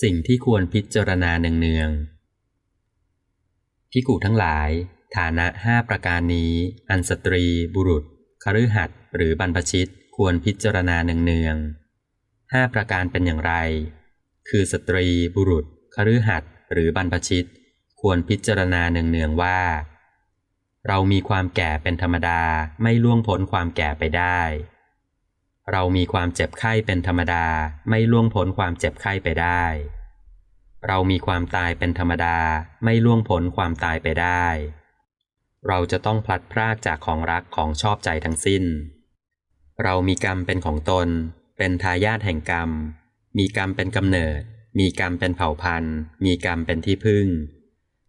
สิ่งที่ควรพิจารณาเนืองๆพิกูทั้งหลาย ฐานะห้าประการนี้ อันสตรี บุรุษคฤหัสถ์หรือบรรพชิตควรพิจารณาเนืองๆห้าประการเป็นอย่างไร คือสตรี บุรุษคฤหัสถ์หรือบรรพชิต ควรพิจารณาเนืองๆว่า เรามีความแก่เป็นธรรมดาไม่ล่วงพ้นความแก่ไปได้ เรามีความเจ็บไข้เป็นธรรมดาไม่ล่วงพ้นความเจ็บไข้ไปได้ เรามีความตายเป็นธรรมดาไม่ล่วงพ้นความตายไปได้ เราจะต้องพลัดพรากจากของรักของชอบใจทั้งสิ้น เรามีกรรมเป็นของตน เป็นทายาทแห่งกรรม มีกรรมเป็นกำเนิด มีกรรมเป็นเผ่าพันธุ์ มีกรรมเป็นที่พึ่ง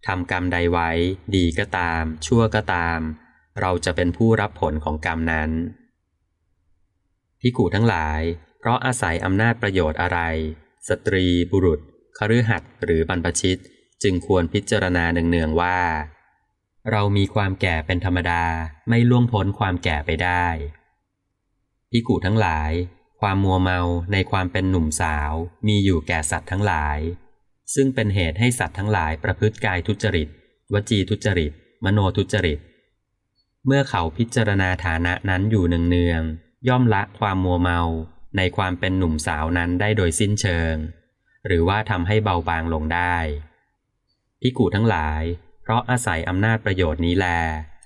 ทำกรรมใดไว้ ดีก็ตาม ชั่วก็ตาม เราจะเป็นผู้รับผลของกรรมนั้น พิกูทั้งหลาย เพราะอาศัยอำนาจประโยชน์อะไร สตรีบุรุษคฤหัสถ์หรือบรรพชิต จึงควรพิจารณาเนืองๆว่า เรามีความแก่เป็นธรรมดาไม่ล่วงพ้นความแก่ไปได้พิกูทั้งหลาย ความมัวเมาในความเป็นหนุ่มสาว มีอยู่แก่สัตว์ทั้งหลาย ซึ่งเป็นเหตุให้สัตว์ทั้งหลายประพฤติกายทุจริต วจีทุจริต มโนทุจริต เมื่อเขาพิจารณาฐานะนั้นอยู่เนืองๆ ย่อมละความมัวเมาในความเป็นหนุ่มสาวนั้นได้โดยสิ้นเชิง หรือว่าทำให้เบาบางลงได้พิกูทั้งหลาย เพราะอาศัยอำนาจประโยชน์นี้แล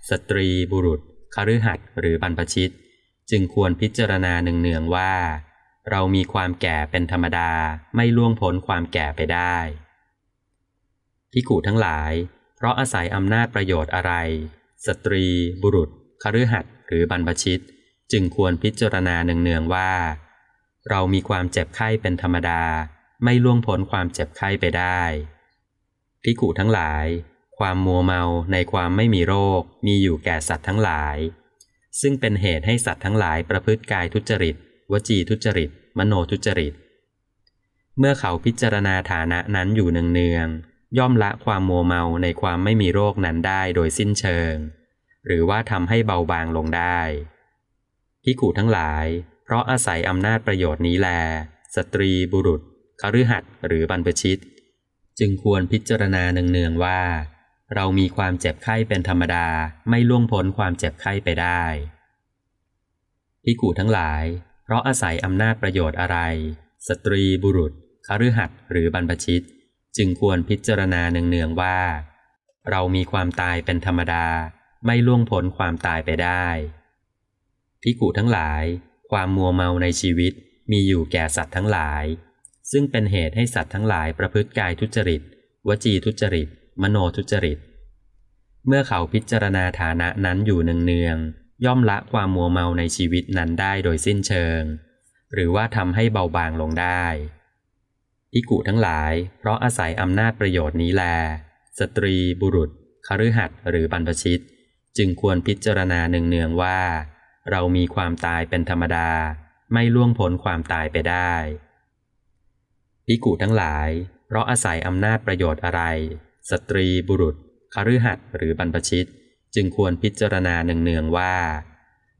สตรีบุรุษคฤหัสถ์หรือบรรพชิต จึงควรพิจารณาหนึ่งเนืองว่า เรามีความแก่เป็นธรรมดาไม่ล่วงพ้นความแก่ไปได้พิกูทั้งหลาย เพราะอาศัยอำนาจประโยชน์อะไร สตรี บุรุษคฤหัสถ์หรือบรรพชิต จึงควรพิจารณาเนืองๆว่า เรามีความเจ็บไข้เป็นธรรมดา ไม่ล่วงพ้นความเจ็บไข้ไปได้พิกุทั้งหลาย ความมัวเมาในความไม่มีโรค มีอยู่แก่สัตว์ทั้งหลาย ซึ่งเป็นเหตุให้สัตว์ทั้งหลายประพฤติกายทุจริต วจีทุจริต มโนทุจริต เมื่อเขาพิจารณาฐานะนั้นอยู่เนืองๆย่อมละความมัวเมาในความไม่มีโรคนั้นได้โดยสิ้นเชิง หรือว่าทำให้เบาบางลงได้ พิขูทั้งหลาย เพราะอาศัยอำนาจประโยชน์นี้แล สตรีบุรุษคฤหัสหรือบรรพชิต จึงควรพิจารณาเนืองๆว่า เรามีความเจ็บไข้เป็นธรรมดาไม่ล่วงพ้นความเจ็บไข้ไปได้พิขูทั้งหลาย เพราะอาศัยอำนาจประโยชน์อะไร สตรีบุรุษคฤหัสหรือบรรพชิต จึงควรพิจารณาเนืองๆว่า เรามีความตายเป็นธรรมดาไม่ล่วงพ้นความตายไปได้ พิกูทั้งหลาย ความมัวเมาในชีวิตมีอยู่แก่สัตว์ทั้งหลาย ซึ่งเป็นเหตุให้สัตว์ทั้งหลายประพฤติกายทุจริต วจีทุจริต มโนทุจริต เมื่อเขาพิจารณาฐานะนั้นอยู่เนืองๆย่อมละความมัวเมาในชีวิตนั้นได้โดยสิ้นเชิง หรือว่าทำให้เบาบางลงได้พิกุทั้งหลาย เพราะอาศัยอำนาจประโยชน์นี้แล สตรีบุรุษคฤหัสถ์หรือบรรพชิต จึงควรพิจารณาเนืองๆว่า เรามีความตายเป็นธรรมดา ไม่ล่วงพ้นความตายไปได้พิกูทั้งหลาย เพราะอาศัยอำนาจประโยชน์อะไร สตรีบุรุษคฤหัสถ์หรือบรรพชิต จึงควรพิจารณาเนืองๆว่า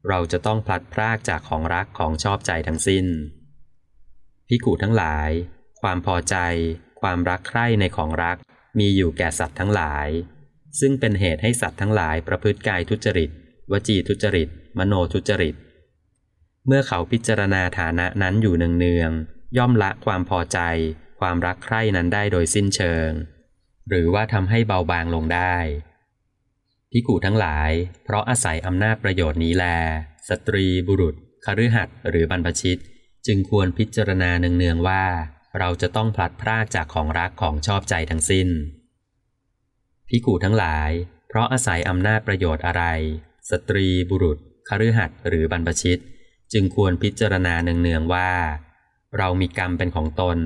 เราจะต้องพลัดพรากจากของรักของชอบใจทั้งสิ้นพิกูทั้งหลาย ความพอใจ ความรักใคร่ในของรักมีอยู่แก่สัตว์ทั้งหลาย ซึ่งเป็นเหตุให้สัตว์ทั้งหลายประพฤติกายทุจริต วจีทุจริต มโนทุจริต เมื่อเขาพิจารณาฐานะนั้นอยู่เนืองๆย่อมละความพอใจ ความรักใคร่นั้นได้โดยสิ้นเชิง หรือว่าทำให้เบาบางลงได้พิกูทั้งหลาย เพราะอาศัยอำนาจประโยชน์นี้แล สตรีบุรุษคฤหัสถ์หรือบรรพชิต จึงควรพิจารณาเนืองๆว่า เราจะต้องพลัดพรากจากของรักของชอบใจทั้งสิ้นพิกูทั้งหลาย เพราะอาศัยอำนาจประโยชน์อะไร สตรีบุรุษคฤหัสถ์หรือบรรพชิต จึงควรพิจารณาเนืองๆว่า เรามีกรรมเป็นของตน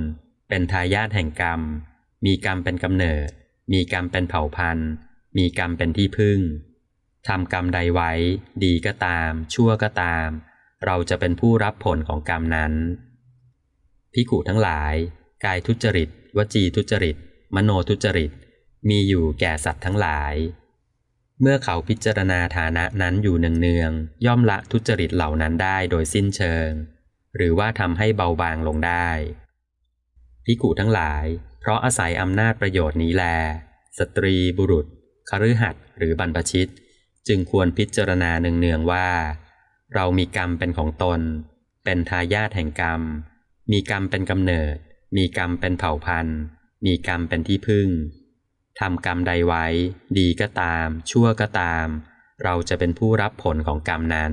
เป็นทายาทแห่งกรรม มีกรรมเป็นกำเนิด มีกรรมเป็นเผ่าพันธุ์ มีกรรมเป็นที่พึ่งทำกรรมใดไว้ ดีก็ตาม ชั่วก็ตาม เราจะเป็นผู้รับผลของกรรมนั้นพิกูทั้งหลาย กายทุจริต วจีทุจริต มโนทุจริต มีอยู่แก่สัตว์ทั้งหลาย เมื่อเขาพิจารณาฐานะนั้นอยู่เนืองๆย่อมละทุจริตเหล่านั้นได้โดยสิ้นเชิง หรือว่าทำให้เบาบางลงได้พิกุทั้งหลาย เพราะอาศัยอำนาจประโยชน์นี้แล สตรีบุรุษคฤหัสถ์หรือบรรพชิต จึงควรพิจารณาเนืองๆว่า เรามีกรรมเป็นของตน เป็นทายาทแห่งกรรม มีกรรมเป็นกำเนิด มีกรรมเป็นเผ่าพันธุ์ มีกรรมเป็นที่พึ่ง ทำกรรมใดไว้ ดีก็ตาม ชั่วก็ตาม เราจะเป็นผู้รับผลของกรรมนั้น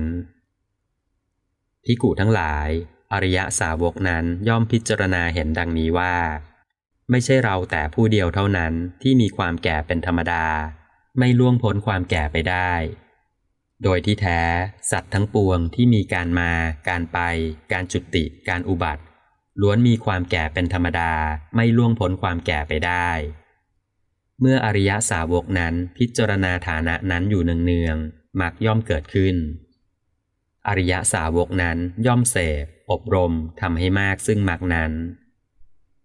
พิกุทั้งหลาย อริยะสาวกนั้นย่อมพิจารณาเห็นดังนี้ว่า ไม่ใช่เราแต่ผู้เดียวเท่านั้นที่มีความแก่เป็นธรรมดา ไม่ล่วงพ้นความแก่ไปได้ โดยที่แท้สัตว์ทั้งปวงที่มีการมา การไป การจุติ การอุบัติ ล้วนมีความแก่เป็นธรรมดา ไม่ล่วงพ้นความแก่ไปได้ เมื่ออริยสาวกนั้นพิจารณาฐานะนั้นอยู่เนืองๆมักย่อมเกิดขึ้น อริยสาวกนั้นย่อมเสพ อบรมทำให้มากซึ่งมักนั้น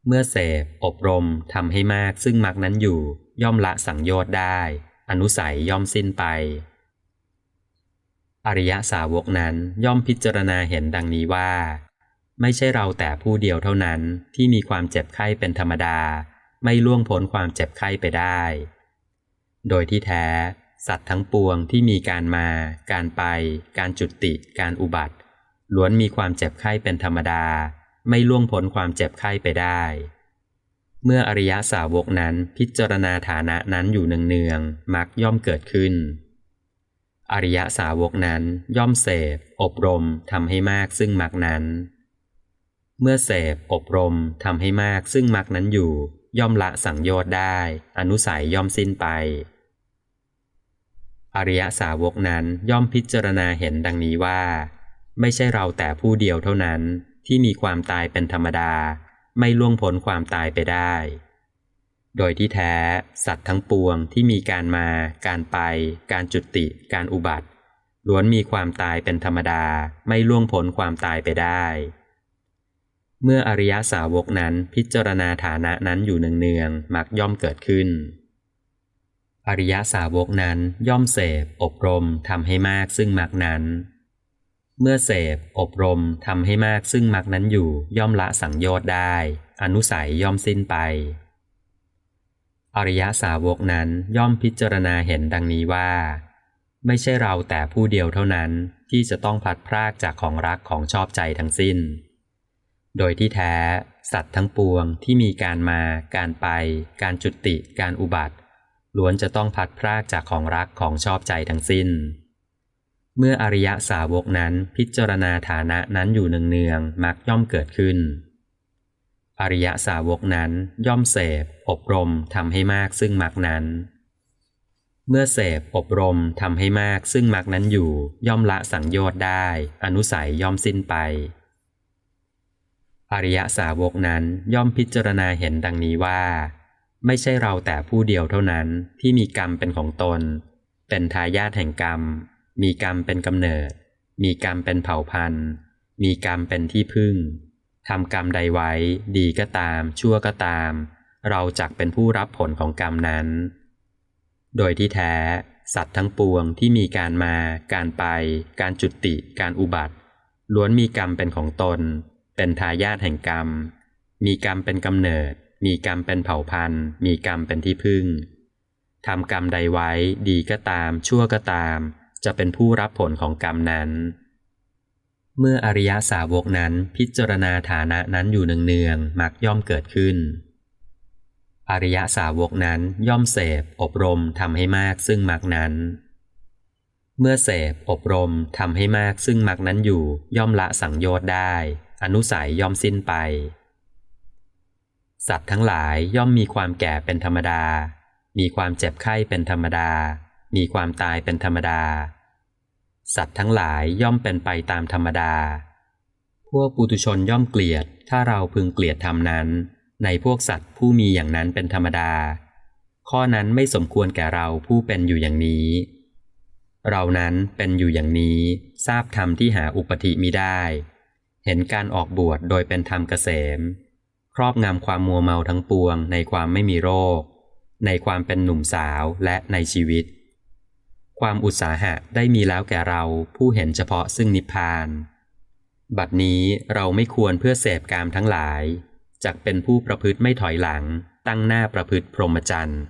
เมื่อเสพ อบรมทำให้มากซึ่งมักนั้นอยู่ ย่อมละสังโยชน์ได้ อนุสัยย่อมสิ้นไป อริยสาวกนั้นย่อมพิจารณาเห็นดังนี้ว่า ไม่ใช่เราแต่ผู้เดียวเท่านั้นที่มีความเจ็บไข้เป็นธรรมดา ไม่ล่วงพ้นความเจ็บไข้ไปได้ โดยที่แท้ สัตว์ทั้งปวงที่มีการมา การไป การจุติ การอุบัติล้วนมีความเจ็บไข้เป็นธรรมดา ไม่ล่วงพ้นความเจ็บไข้ไปได้ เมื่ออริยสาวกนั้นพิจารณาฐานะนั้นอยู่เนืองๆมักย่อมเกิดขึ้น อริยสาวกนั้นย่อมเสพอบรมทำให้มากซึ่งมักนั้น เมื่อเสพอบรมทำให้มากซึ่งมักนั้นอยู่ ย่อมละสังโยชน์ได้ อนุสัยย่อมสิ้นไป อริยสาวกนั้นย่อมพิจารณาเห็นดังนี้ว่า ไม่ใช่เราแต่ผู้เดียวเท่านั้นที่มีความตายเป็นธรรมดา ไม่ล่วงพ้นความตายไปได้ โดยที่แท้สัตว์ทั้งปวงที่มีการมา การไป การจุติ การอุบัติล้วนมีความตายเป็นธรรมดา ไม่ล่วงพ้นความตายไปได้ เมื่ออริยสาวกนั้นพิจารณาฐานะนั้นอยู่เนืองๆมักย่อมเกิดขึ้น อริยสาวกนั้นย่อมเสพ อบรมทำให้มากซึ่งมักนั้น เมื่อเสพ อบรมทำให้มากซึ่งมักนั้นอยู่ย่อมละสังโยชน์ได้ อนุสัยย่อมสิ้นไป อริยสาวกนั้นย่อมพิจารณาเห็นดังนี้ว่า ไม่ใช่เราแต่ผู้เดียวเท่านั้นที่จะต้องพลัดพรากจากของรักของชอบใจทั้งสิ้น โดยที่แท้สัตว์ทั้งปวงที่มีการมา การไป การจุติ การอุบัติล้วนจะต้องพัดพรากจากของรักของชอบใจทั้งสิ้น เมื่ออริยสาวกนั้นพิจารณาฐานะนั้นอยู่เนืองๆมักย่อมเกิดขึ้น อริยสาวกนั้นย่อมเสพ อบรมทำให้มากซึ่งมักนั้น เมื่อเสพอบรมทำให้มากซึ่งมักนั้นอยู่ ย่อมละสังโยชน์ได้ อนุสัยย่อมสิ้นไป อริยสาวกนั้นย่อมพิจารณาเห็นดังนี้ว่า ไม่ใช่เราแต่ผู้เดียวเท่านั้นที่มีกรรมเป็นของตน เป็นทายาทแห่งกรรม มีกรรมเป็นกำเนิด มีกรรมเป็นเผ่าพันธุ์ มีกรรมเป็นที่พึ่งทำกรรมใดไว้ ดีก็ตาม ชั่วก็ตาม เราจักเป็นผู้รับผลของกรรมนั้น โดยที่แท้ สัตว์ทั้งปวงที่มีการมา การไป การจุติ การอุบัติ ล้วนมีกรรมเป็นของตน เป็นทายาทแห่งกรรม มีกรรมเป็นกำเนิด มีกรรมเป็นเผ่าพันธุ์ มีกรรมเป็นที่พึ่งทำกรรมใดไว้ดีก็ตาม ชั่วก็ตาม จะเป็นผู้รับผลของกรรมนั้น เมื่ออริยสาวกนั้นพิจารณาฐานะนั้นอยู่เนืองๆมักย่อมเกิดขึ้น อริยสาวกนั้นย่อมเสพอบรมทำให้มากซึ่งมักนั้น เมื่อเสพอบรมทำให้มากซึ่งมักนั้นอยู่ย่อมละสังโยชน์ได้ อนุสัยย่อมสิ้นไป สัตว์ทั้งหลายย่อมมีความแก่เป็นธรรมดา มีความเจ็บไข้เป็นธรรมดา มีความตายเป็นธรรมดา สัตว์ทั้งหลายย่อมเป็นไปตามธรรมดา พวกปุถุชนย่อมเกลียด ถ้าเราพึงเกลียดธรรมนั้น ในพวกสัตว์ผู้มีอย่างนั้นเป็นธรรมดา ข้อนั้นไม่สมควรแก่เราผู้เป็นอยู่อย่างนี้เรานั้นเป็นอยู่อย่างนี้ทราบธรรมที่หาอุปธิมิได้ เห็นการออกบวชโดยเป็นธรรมเกษม ครอบงำความมัวเมาทั้งปวงในความไม่มีโรค ในความเป็นหนุ่มสาวและในชีวิต ความอุตสาหะได้มีแล้วแก่เราผู้เห็นเฉพาะซึ่งนิพพาน บัดนี้เราไม่ควรเพื่อเสพกามทั้งหลายจจักเป็นผู้ประพฤติไม่ถอยหลังตั้งหน้าประพฤติพรหมจรรย์